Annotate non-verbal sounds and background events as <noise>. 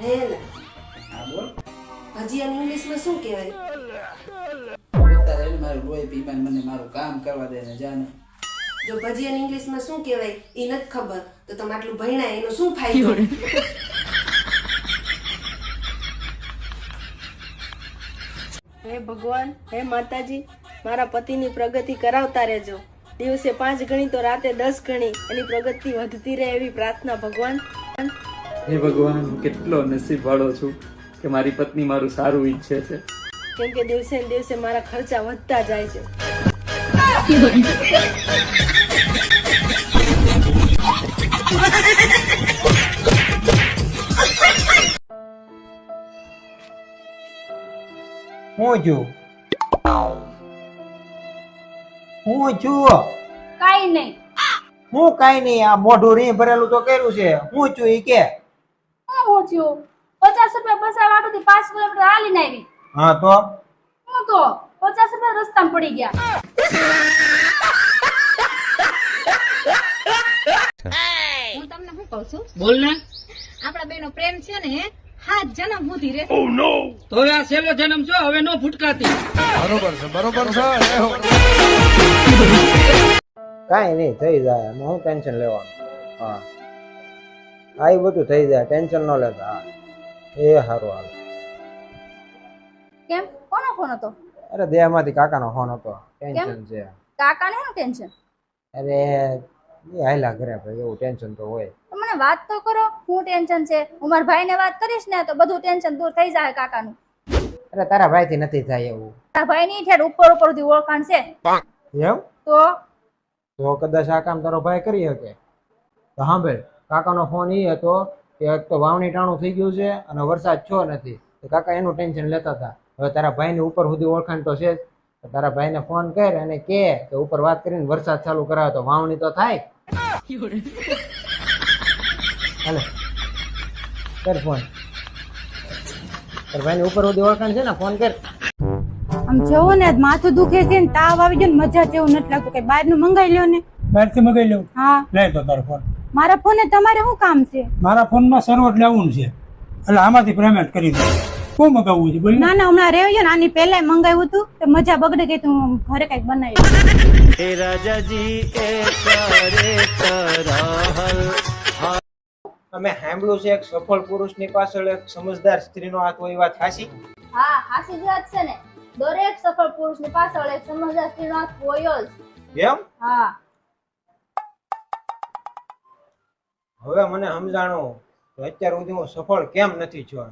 હે હા બોલ. ભજીયાને ઇંગ્લિશમાં શું કહેવાય? અત્યારે મારું લોહી પીવાને મને મારું કામ કરવા દે ને જાને. જો ભજીયાને ઇંગ્લિશમાં શું કહેવાય એ નથી ખબર તો તમે આટલું ભણ્યા એનો શું ફાયદો? <laughs> હે ભગવાન હે માતાજી મારા પતિની પ્રગતિ કરાવતા રહેજો. દિવસે પાંચ ગણી તો રાતે દસ ગણી એની પ્રગતિ વધતી રહે એવી પ્રાર્થના ભગવાન. હે ભગવાન હું કેટલો નસીબ વાળો છું કે મારી પત્ની મારું સારું ઈચ્છે છે. કેમ કે દિવસે ને દિવસે મારા ખર્ચા વધતા જાય છે. હું છું? હું છું? કાઈ નહીં. હું કાઈ નહીં આ મોઢું રી ભરેલું તો કર્યું છે. હું છું ઈ કે? હું થયું? પચાસ રૂપિયા બસ આ વાટોથી પાંચ કિલોમીટર હાલીને આવી. હા તો? હું તો? પચાસ રૂપિયા રસ્તામાં પડી ગયા. હું તમને શું કહું છું? બોલ ને. આપણા બેનો પ્રેમ છે ને હાથ જન્મ સુધી રહેશે. તો હવે આ છેલ્લો જન્મ છો હવે નો ફૂટકાતી. કાઈ નહીં થઈ જાય. એમાં હું ટેન્શન લેવાનું? હા. આ ઈ બધું થઈ જાય. ટેન્શન ન લેતા. હા. એ સારું હાલ. કેમ? કોનો ફોન હતો? અરે દેહમાંથી કાકાનો ફોન હતો. ટેન્શન છે. કાકાને શું ટેન્શન? અરે એ હાલા ઘરે ભાઈ એવું ટેન્શન તો હોય. મને વાત તો કરો હું ટેન્શન છે? ઉમર મારા ભાઈને વાત કરીશ ને તો બધું ટેન્શન દૂર થઈ જાય કાકાનું. અરે તારા ભાઈ થી નથી થાય એવું. તારા ભાઈની ઠેર ઉપર ઉપરથી ઓળખાણ છે. એમ? તો? તો કદાચ આ કામ તારો ભાઈ કરી શકે. તો સાંભળ. કાકાનો ફોન એ હતો કે એક તો વાવણી ટાણું થઈ ગયું છે અને વરસાદ છો નથી. તો કાકા એનું ટેન્શન લેતા હતા. હવે તારા ભાઈની ઉપર સુધી ઓળખાણ તો છે જ. તારા ભાઈને ફોન કર અને કે કે ઉપર વાત કરીને વરસાદ ચાલુ કરાવે તો વાવણી તો થાય. હાલે. કર ફોન તારા ભાઈની ઉપર સુધી ઓળખાણ છે ને ફોન કર. આમ જવો ને માથું દુખે છે ને તાવ આવી જાય ને મજા જેવું નથી લાગતું. કે બહારનું મંગાવી લ્યો ને. બહારથી મગાઈ લઉં? હા. લઈ તો તારો ફોન મારા ફોને તમારે શું કામ છે? મારા ફોનમાં સર્વર લેવું છે. એટલે આમાંથી પેમેન્ટ કરી દઉં. શું મગાવવું છે બોલ ના ના હમણાં રહેજો ને આની પહેલા મંગાવ્યું હતું. તો મજા બગડે ગઈ તું ઘરે કંઈક બનાવી અમે સાંભળ્યું છે એક સફળ પુરુષની પાછળ એક સમજદાર સ્ત્રીનો હાથ હોય એ વાત સાચી હા હાસી જ વાત છે ને. દરેક સફળ પુરુષની પાછળ એક સમજદાર સ્ત્રીનો હાથ હોય જ. કેમ હા. હવે મને સમજાણો તો અત્યાર સુધી હું સફળ કેમ નથી થયો?